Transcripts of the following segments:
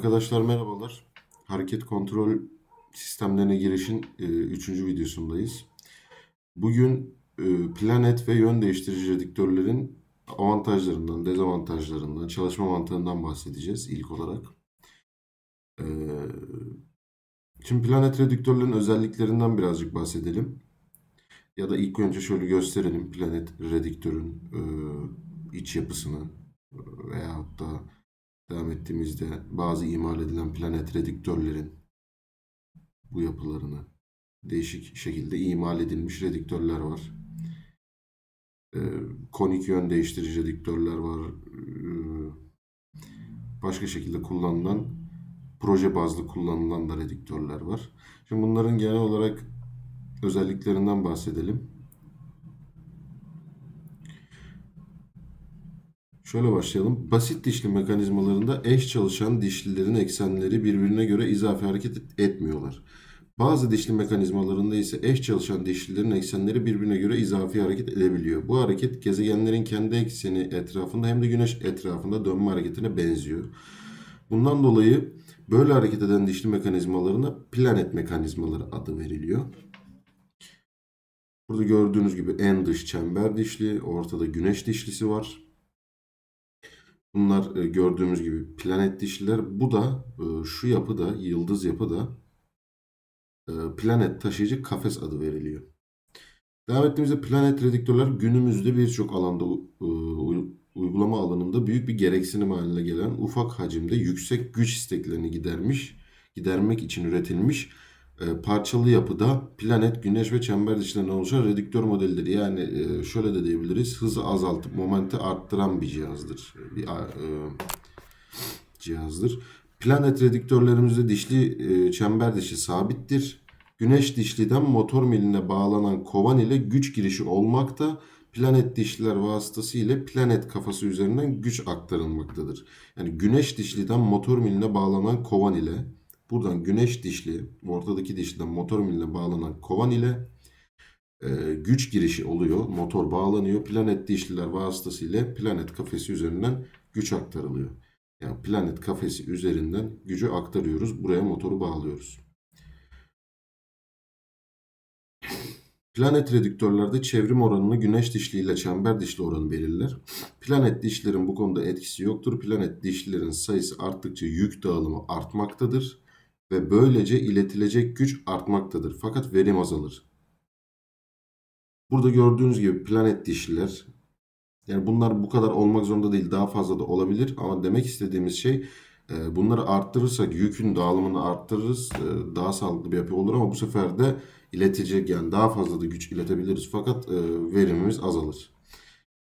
Arkadaşlar merhabalar. Hareket kontrol sistemlerine girişin 3. videosundayız. Bugün e, planet ve yön değiştirici redüktörlerin avantajlarından, dezavantajlarından, çalışma mantığından bahsedeceğiz ilk olarak. E, Şimdi planet redüktörlerin özelliklerinden birazcık bahsedelim. Ya da ilk önce şöyle gösterelim planet redüktörün e, iç yapısını e, veyahut da devam ettiğimizde bazı imal edilen planet redüktörlerin bu yapılarını değişik şekilde imal edilmiş redüktörler var. Ee, konik yön değiştirici redüktörler var. Ee, başka şekilde kullanılan proje bazlı kullanılan da redüktörler var. Şimdi bunların genel olarak özelliklerinden bahsedelim. Şöyle başlayalım. Basit dişli mekanizmalarında eş çalışan dişlilerin eksenleri birbirine göre izafi hareket etmiyorlar. Bazı dişli mekanizmalarında ise eş çalışan dişlilerin eksenleri birbirine göre izafi hareket edebiliyor. Bu hareket gezegenlerin kendi ekseni etrafında hem de güneş etrafında dönme hareketine benziyor. Bundan dolayı böyle hareket eden dişli mekanizmalarına planet mekanizmaları adı veriliyor. Burada gördüğünüz gibi en dış çember dişli, ortada güneş dişlisi var. Bunlar e, gördüğümüz gibi planet dişliler. Bu da e, şu yapıda, yıldız yapıda e, planet taşıyıcı kafes adı veriliyor. Devam ettiğimizde planet redüktörler günümüzde birçok alanda uygulama alanında büyük bir gereksinim haline gelen ufak hacimde yüksek güç isteklerini gidermiş, gidermek için üretilmiş parçalı yapıda planet, güneş ve çember dişlerinden oluşan redüktör modelleri. Yani e, şöyle de diyebiliriz. Hızı azaltıp momenti arttıran bir cihazdır. Bir e, cihazdır. Planet redüktörlerimizde dişli çember dişi sabittir. Güneş dişliden motor miline bağlanan kovan ile güç girişi olmakta. Planet dişliler vasıtasıyla planet kafası üzerinden güç aktarılmaktadır. Yani güneş dişliden motor miline bağlanan kovan ile Buradan güneş dişli, ortadaki dişliden motor miline bağlanan kovan ile e, güç girişi oluyor. Motor bağlanıyor. Planet dişliler vasıtasıyla planet kafesi üzerinden güç aktarılıyor. Yani planet kafesi üzerinden gücü aktarıyoruz. Buraya motoru bağlıyoruz. Planet redüktörlerde çevrim oranını güneş dişli ile çember dişli oranı belirler. Planet dişlerin bu konuda etkisi yoktur. Planet dişlilerin sayısı arttıkça yük dağılımı artmaktadır ve böylece iletilecek güç artmaktadır. Fakat verim azalır. Burada gördüğünüz gibi planet dişliler yani bunlar bu kadar olmak zorunda değil daha fazla da olabilir ama demek istediğimiz şey e, bunları arttırırsak yükün dağılımını arttırırız e, daha sağlıklı bir yapı olur ama bu sefer de iletecek yani daha fazla da güç iletebiliriz fakat e, verimimiz azalır.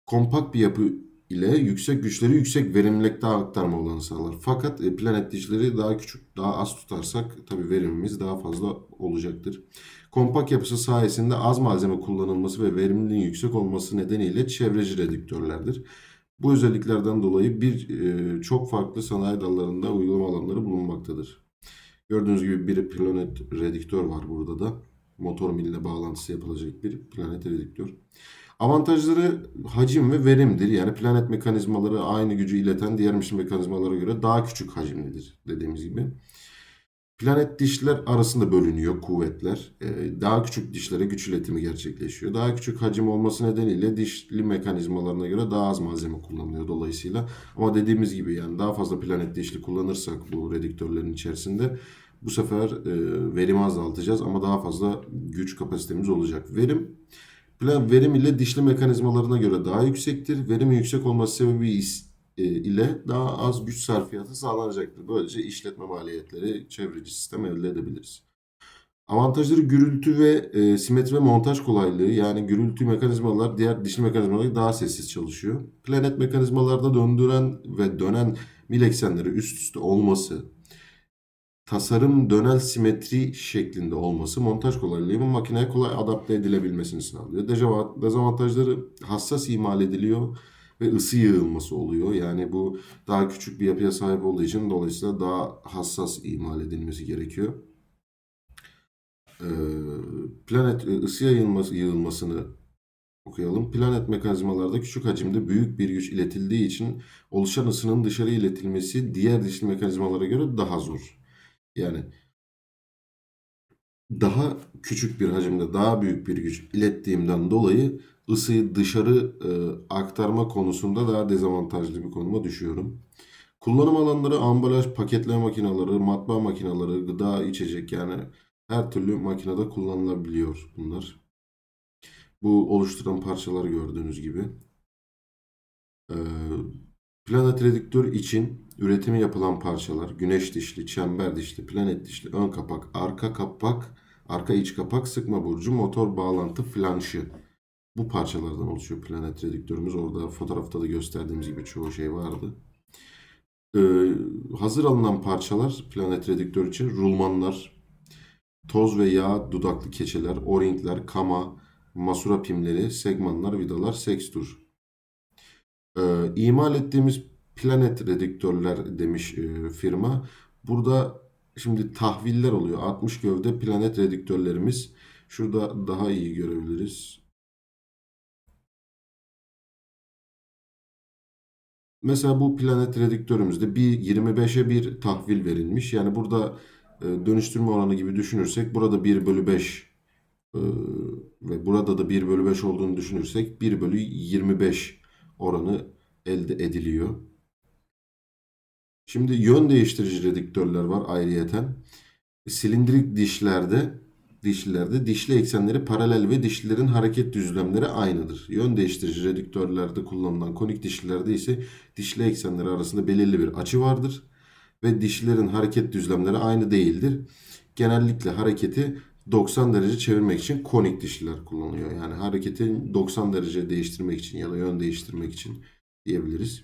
Kompakt bir yapı ile yüksek güçleri yüksek verimlilikte aktarma olanı sağlar. Fakat e, planet dişleri daha küçük, daha az tutarsak tabi verimimiz daha fazla olacaktır. Kompakt yapısı sayesinde az malzeme kullanılması ve verimliliğin yüksek olması nedeniyle çevreci redüktörlerdir. Bu özelliklerden dolayı bir e, çok farklı sanayi dallarında uygulama alanları bulunmaktadır. Gördüğünüz gibi bir planet redüktör var burada da. Motor miline bağlantısı yapılacak bir planet redüktör. Avantajları hacim ve verimdir. Yani planet mekanizmaları aynı gücü ileten diğer mission mekanizmalara göre daha küçük hacimlidir dediğimiz gibi. Planet dişler arasında bölünüyor kuvvetler. Ee, daha küçük dişlere güç iletimi gerçekleşiyor. Daha küçük hacim olması nedeniyle dişli mekanizmalarına göre daha az malzeme kullanılıyor dolayısıyla. Ama dediğimiz gibi yani daha fazla planet dişli kullanırsak bu redüktörlerin içerisinde bu sefer e, verimi azaltacağız ama daha fazla güç kapasitemiz olacak. Verim Plan verim ile dişli mekanizmalarına göre daha yüksektir. Verimi yüksek olması sebebi e, ile daha az güç sarfiyatı sağlanacaktır. Böylece işletme maliyetleri çevreci sistem elde edebiliriz. Avantajları gürültü ve e, simetri ve montaj kolaylığı yani gürültü mekanizmalar diğer dişli mekanizmalar daha sessiz çalışıyor. Planet mekanizmalarda döndüren ve dönen mil eksenleri üst üste olması tasarım dönel simetri şeklinde olması montaj kolaylığı ve makineye kolay adapte edilebilmesini sağlıyor. Dezavantajları hassas imal ediliyor ve ısı yığılması oluyor. Yani bu daha küçük bir yapıya sahip olduğu için dolayısıyla daha hassas imal edilmesi gerekiyor. Ee, planet ısı yayılması, yığılmasını okuyalım. Planet mekanizmalarda küçük hacimde büyük bir güç iletildiği için oluşan ısının dışarı iletilmesi diğer dişli mekanizmalara göre daha zor. Yani daha küçük bir hacimde daha büyük bir güç ilettiğimden dolayı ısıyı dışarı e, aktarma konusunda daha dezavantajlı bir konuma düşüyorum. Kullanım alanları ambalaj, paketleme makineleri, matbaa makineleri, gıda, içecek yani her türlü makinede kullanılabiliyor bunlar. Bu oluşturan parçalar gördüğünüz gibi. Ee, planet redüktör için üretimi yapılan parçalar güneş dişli, çember dişli, planet dişli, ön kapak, arka kapak, arka iç kapak, sıkma burcu, motor bağlantı flanşı. Bu parçalardan oluşuyor planet redüktörümüz. Orada fotoğrafta da gösterdiğimiz gibi çoğu şey vardı. Ee, hazır alınan parçalar planet redüktör için rulmanlar, toz ve yağ dudaklı keçeler, o-ringler, kama, masura pimleri, segmanlar, vidalar, sekstur. Ee, imal ettiğimiz planet redüktörler demiş e, firma. Burada şimdi tahviller oluyor. 60 gövde planet redüktörlerimiz. Şurada daha iyi görebiliriz. Mesela bu planet redüktörümüzde bir 25'e bir tahvil verilmiş. Yani burada e, dönüştürme oranı gibi düşünürsek burada 1 bölü 5 e, ve burada da 1 bölü 5 olduğunu düşünürsek 1 bölü 25 oranı elde ediliyor. Şimdi yön değiştirici redüktörler var ayrıyeten. Silindirik dişlerde dişlilerde dişli eksenleri paralel ve dişlilerin hareket düzlemleri aynıdır. Yön değiştirici redüktörlerde kullanılan konik dişlilerde ise dişli eksenleri arasında belirli bir açı vardır ve dişlilerin hareket düzlemleri aynı değildir. Genellikle hareketi 90 derece çevirmek için konik dişliler kullanılıyor. Yani hareketi 90 derece değiştirmek için ya da yön değiştirmek için diyebiliriz.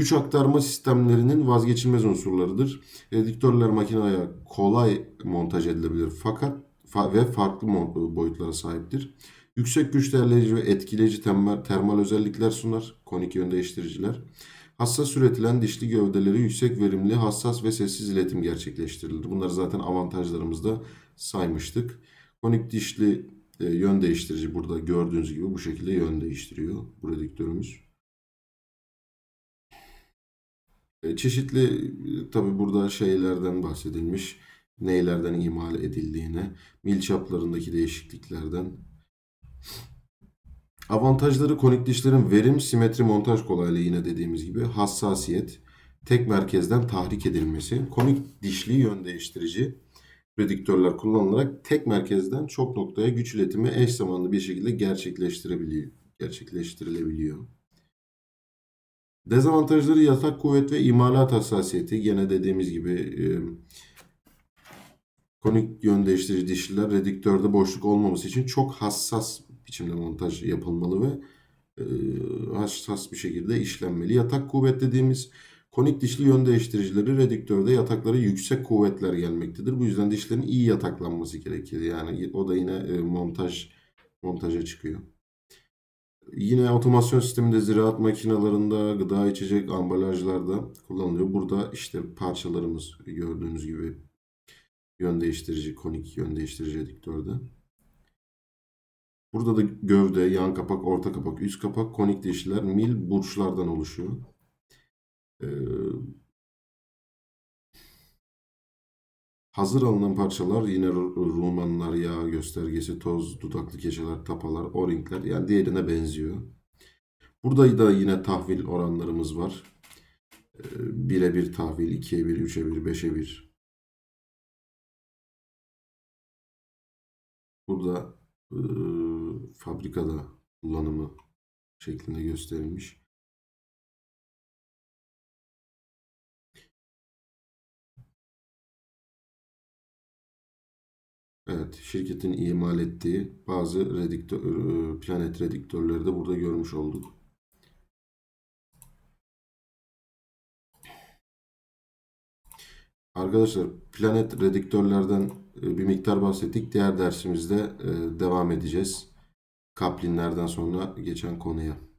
Güç aktarma sistemlerinin vazgeçilmez unsurlarıdır. Redüktörler makineye kolay montaj edilebilir fakat fa ve farklı boyutlara sahiptir. Yüksek güç değerleyici ve etkileyici termal, termal özellikler sunar konik yön değiştiriciler. Hassas üretilen dişli gövdeleri yüksek verimli, hassas ve sessiz iletim gerçekleştirilir. Bunları zaten avantajlarımızda saymıştık. Konik dişli e, yön değiştirici burada gördüğünüz gibi bu şekilde yön değiştiriyor bu redüktörümüz. Çeşitli e, tabi burada şeylerden bahsedilmiş. Neylerden imal edildiğine, mil çaplarındaki değişikliklerden. Avantajları konik dişlerin verim, simetri, montaj kolaylığı yine dediğimiz gibi hassasiyet, tek merkezden tahrik edilmesi, konik dişli yön değiştirici prediktörler kullanılarak tek merkezden çok noktaya güç iletimi eş zamanlı bir şekilde gerçekleştirebiliyor, gerçekleştirilebiliyor. Dezavantajları yatak kuvvet ve imalat hassasiyeti. Gene dediğimiz gibi e, konik yön değiştirici dişliler redüktörde boşluk olmaması için çok hassas biçimde montaj yapılmalı ve e, hassas bir şekilde işlenmeli. Yatak kuvvet dediğimiz konik dişli yön değiştiricileri redüktörde yataklara yüksek kuvvetler gelmektedir. Bu yüzden dişlerin iyi yataklanması gerekir. Yani o da yine e, montaj montaja çıkıyor. Yine otomasyon sisteminde ziraat makinalarında, gıda içecek ambalajlarda kullanılıyor. Burada işte parçalarımız gördüğünüz gibi yön değiştirici, konik yön değiştirici ediktörde. Burada da gövde, yan kapak, orta kapak, üst kapak, konik dişliler mil burçlardan oluşuyor. Ee, Hazır alınan parçalar yine rumanlar, yağ göstergesi, toz, dudaklı keçeler, tapalar, o-ringler yani diğerine benziyor. Burada da yine tahvil oranlarımız var. 1'e ee, 1 tahvil, 2'ye 1, 3'e 1, 5'e 1. Burada e, fabrikada kullanımı şeklinde gösterilmiş. Evet, şirketin imal ettiği bazı rediktör, e, planet rediktörleri de burada görmüş olduk. Arkadaşlar planet rediktörlerden e, bir miktar bahsettik. Diğer dersimizde e, devam edeceğiz. Kaplinlerden sonra geçen konuya.